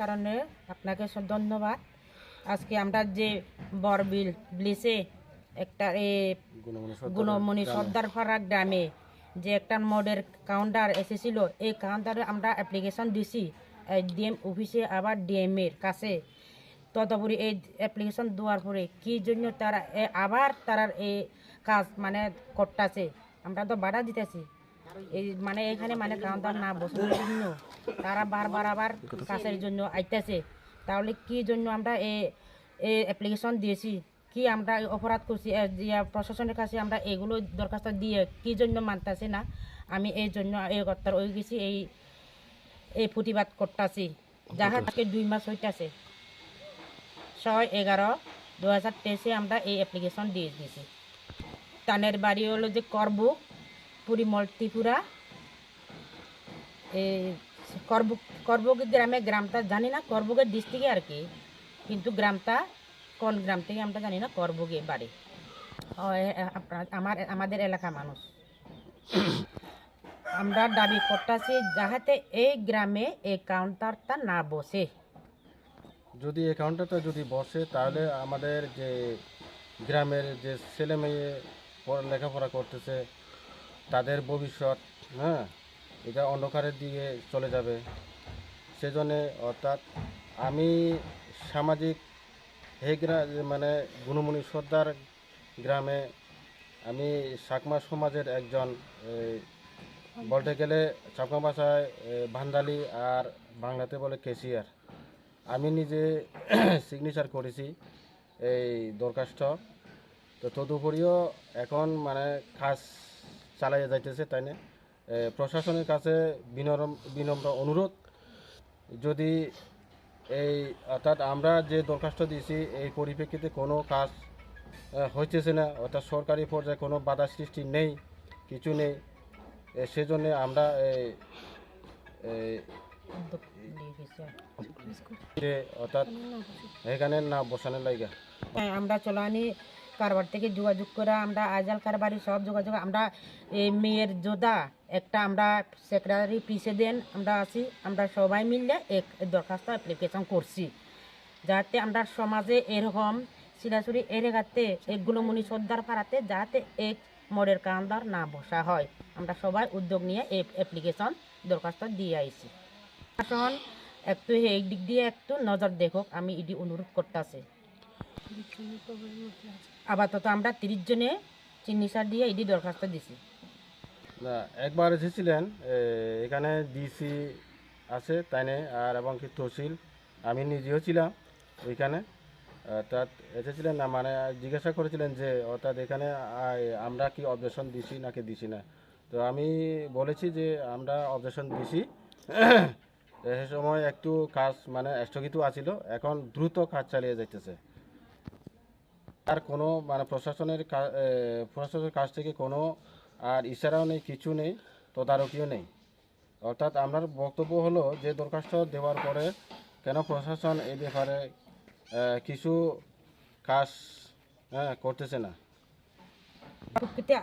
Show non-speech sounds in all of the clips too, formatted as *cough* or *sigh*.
কারণে আপনাকে ধন্যবাদ। আজকে আমরা যে বরবিল ব্লিসে একটা গুণমণি সর্দারপাড়া গ্রামে যে একটা মডের কাউন্টার এসেছিল, এই কাউন্টারে আমরা অ্যাপ্লিকেশন দিছি। ডিএম অফিসে আবার ডিএম এর কাছে। তদুপরি এই অ্যাপ্লিকেশন দেওয়ার পরে কি জন্য তারা আবার তারা এই কাজ মানে করতেছে, আমরা তো বাধা দিতেছি। এই মানে এখানে মানে কাউন্টার না বসানোর জন্য, তারা বারবার আবার কাজের জন্য আইতেছে। তাহলে কি জন্য আমরা এ অ্যাপ্লিকেশন দিয়েছি? কি আমরা অপরাধ করছি? প্রশাসনের কাছে আমরা এগুলো দরখাস্ত দিয়ে কি জন্য মানতেছে না? আমি এই জন্য এই কর্তার ওই গেছি, এই এই প্রতিবাদ করতেছি। যাহা আজকে দুই মাস হইতাছে। ছয় এগারো দু হাজার তেইশে আমরা এই অ্যাপ্লিকেশন দিয়ে দিয়েছি। তানের বাড়ি হলো যে করবুক পরিমল ত্রিপুরা এই করবুক করবুক গ্রামে, গ্রামটা জানি না করবুকের ডিস্ট্রিক্টে আর কি। কিন্তু গ্রামটা, কোন গ্রাম থেকে আমরা জানি না করবুকে বাড়ি। আমার, আমাদের এলাকা মানুষ। আমরা দাবি করতেছি, যাহাতে এই গ্রামে এই কাউন্টারটা না বসে। যদি এই কাউন্টারটা যদি বসে, তাহলে আমাদের যে গ্রামের যে ছেলে মেয়ে পড়া- লেখাপড়া করতেছে তাদের ভবিষ্যৎ হ্যাঁ এটা অন্ধকারের দিকে চলে যাবে। সেজন্য অর্থাৎ আমি সামাজিক এই গ্রা মানে গুণমণি সর্দার গ্রামে আমি সাকমা সমাজের একজন বলতে গেলে চাকমা ভাষায় এ, ভান্ডালি আর বাংলাতে বলে কেশিয়ার আমি নিজে *clears throat* সিগনেচার করেছি এই দরখাস্ত। তো তদুপরিও এখন মানে কাজ চালাইয়া যাইতেছে তাই না? প্রশাসনের কাছে বিনরম বিনম্র অনুরোধ। যদি এই অর্থাৎ আমরা যে দরখাস্ত দিয়েছি এই পরিপ্রেক্ষিতে কোনো কাজ হইতেছে না। অর্থাৎ সরকারি পর্যায়ে কোনো বাধা সৃষ্টি নেই কিছু নেই। সেজন্য আমরা এই অর্থাৎ এখানে না বসানোর লাইগা। হ্যাঁ, আমরা চলানি কারবার থেকে যোগাযোগ করে আমরা আজাল কারবারি সব যোগাযোগ, আমরা এই মেয়ের যোদ্ধা, একটা আমরা সেক্রেটারি প্রেসিডেন্ট আমরা আছি, আমরা সবাই মিলে এক দরখাস্ত অ্যাপ্লিকেশন করছি। যাতে আমরা সমাজে এরকম সিরাসুরি এলাকাতে এগুলো মনি সর্দার পাড়াতে যাতে এক মোড়ের কান্দার না বসা হয়। আমরা সবাই উদ্যোগ নিয়ে এই অ্যাপ্লিকেশন দরখাস্ত দিয়ে আইছি। এখন একটু এই দিক দিয়ে একটু নজর দেখুক, আমি এটি অনুরোধ করতেছি। আপাতত আমরা তিরিশ জনে চিকিৎসা দিয়ে এটি দরখাস্ত দিছি। না, একবার এসেছিলেন এখানে ডিসি আছে, তাই না আর এবং কি তহসিল, আমি নিজেও ছিলাম ওইখানে। অর্থাৎ এসেছিলেন না মানে জিজ্ঞাসা করেছিলেন যে, অর্থাৎ এখানে আমরা কি অবজেকশন দিছি নাকি দিছি না। তো আমি বলেছি যে, আমরা অবজেকশন দিছি। *coughs* সে সময় একটু কাজ মানে স্থগিত আছিল, এখন দ্রুত কাজ চালিয়ে যাইতেছে। আর কোনো মানে প্রশাসনের প্রশাসনের কাছ থেকে কোনো আর ইশারাও নেই, কিছু নেই, তদারকিও নেই। অর্থাৎ আমার বক্তব্য হলো যে দরখাস্ত দেওয়ার পরে কেন প্রশাসন এই ব্যাপারে কিছু কাজ হ্যাঁ করতেছে না?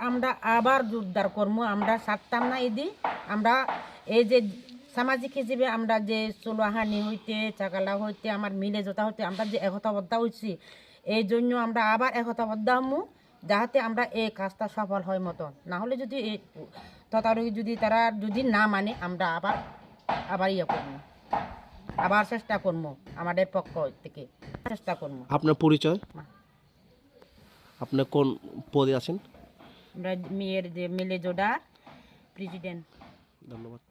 আমরা আবার জোরদার কর্ম, আমরা সারতাম না এদি। আমরা এই যে সামাজিক হিসেবে আমরা যে চুলাহানি হইতে, চাকালা হইতে, আমার মিলে জোতা হইতে, আমরা যে একতাবদ্ধ হয়েছি এই জন্য আমরা আবার একতাবদ্ধ হমু যাহাতে আমরা এই কাজটা সফল হয় মতন। না হলে যদি এই তদারকি যদি তারা যদি না মানে আমরা আবার আবার ইয়ে করব। আবার চেষ্টা করব আমাদের পক্ষ থেকে। চেষ্টা করব। আপনার পরিচয়? আপনি কোন পদে আছেন? আমরা মেয়ের যে মিলে জোডার প্রেসিডেন্ট ধন্যবাদ।